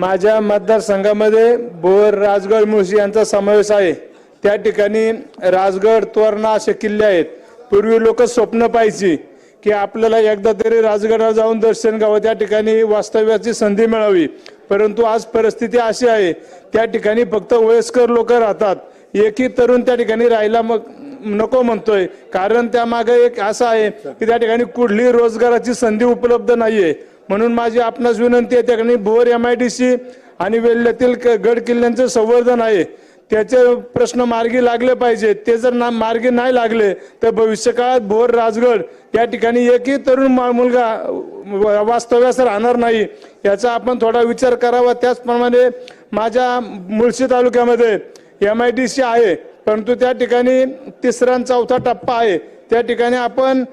माझ्या मतदारसंघामध्ये बोर राजगड मुळशी यांचा समावेश आहे. त्या ठिकाणी राजगड तोरणा असे किल्ले आहेत. पूर्वी लोक स्वप्न पाहायची की आपल्याला एकदा तरी राजगडावर जाऊन दर्शन घ्यावं. त्या ठिकाणी वास्तव्याची संधी मिळावी. परंतु आज परिस्थिती अशी आहे त्या ठिकाणी फक्त वयस्कर लोक राहतात. एकही तरुण त्या ठिकाणी राहायला मग नको म्हणतोय. कारण त्यामागे एक असं आहे की त्या ठिकाणी कुठलीही रोजगाराची संधी उपलब्ध नाहीये. म्हणून माझी आपणास विनंती आहे त्या ठिकाणी Bhor M I D C आणि वेल्ह्यातील क- गड किल्ल्यांचं संवर्धन आहे. त्याचे प्रश्न मार्गी लागले पाहिजे. ते जर ना मार्गी नाही लागले तर भविष्यकाळात भोर राजगड या ठिकाणी एकही तरुण मा- मुलगा व- वास्तव्यास राहणार नाही याचा आपण थोडा विचार करावा. त्याचप्रमाणे माझ्या मुळशी तालुक्यामध्ये एम आय डी सी आहे परंतु त्या ठिकाणी तिसरा चौथा टप्पा आहे. त्या ठिकाणी आपण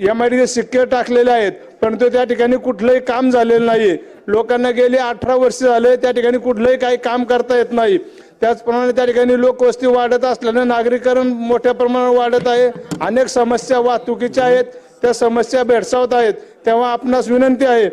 एम आय डीचे सिक्के टाकलेले आहेत परंतु त्या ठिकाणी कुठलंही काम झालेलं नाही. लोकांना गेले अठरा वर्ष झाले त्या ठिकाणी कुठलंही काही काम करता येत नाही. त्याचप्रमाणे त्या ठिकाणी लोकवस्ती वाढत असल्यानं नागरीकरण मोठ्या प्रमाणावर वाढत आहे. अनेक समस्या वाहतुकीच्या आहेत त्या समस्या भेडसावत आहेत. तेव्हा आपणास विनंती आहे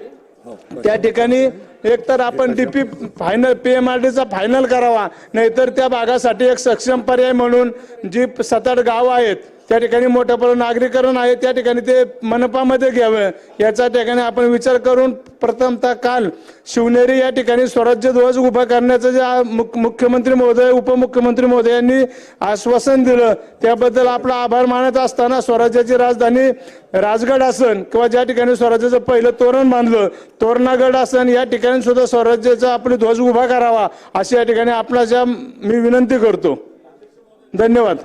त्या ठिकाणी एकतर आपण DP final P M R डीचा फायनल करावा नाहीतर त्या भागासाठी एक सक्षम पर्याय म्हणून जी सात आठ गावं आहेत त्या ठिकाणी मोठ्या प्रमाणात नागरीकरण आहे त्या ठिकाणी ते मनपामध्ये घ्यावं. याचा ठिकाणी आपण विचार करून प्रथमतः काल शिवनेरी या ठिकाणी स्वराज्य ध्वज उभा करण्याचं जे मुख- मुख्यमंत्री महोदय उपमुख्यमंत्री महोदय यांनी आश्वासन दिलं त्याबद्दल आपला आभार मानत असताना स्वराज्याची राजधानी राजगड आसन किंवा ज्या ठिकाणी स्वराज्याचं पहिलं तोरण बांधलं तोरणागड आसन या ठिकाणी सुद्धा स्वराज्याचा आपली ध्वज उभा करावा अशी या ठिकाणी आपणाच्या मी विनंती करतो. धन्यवाद.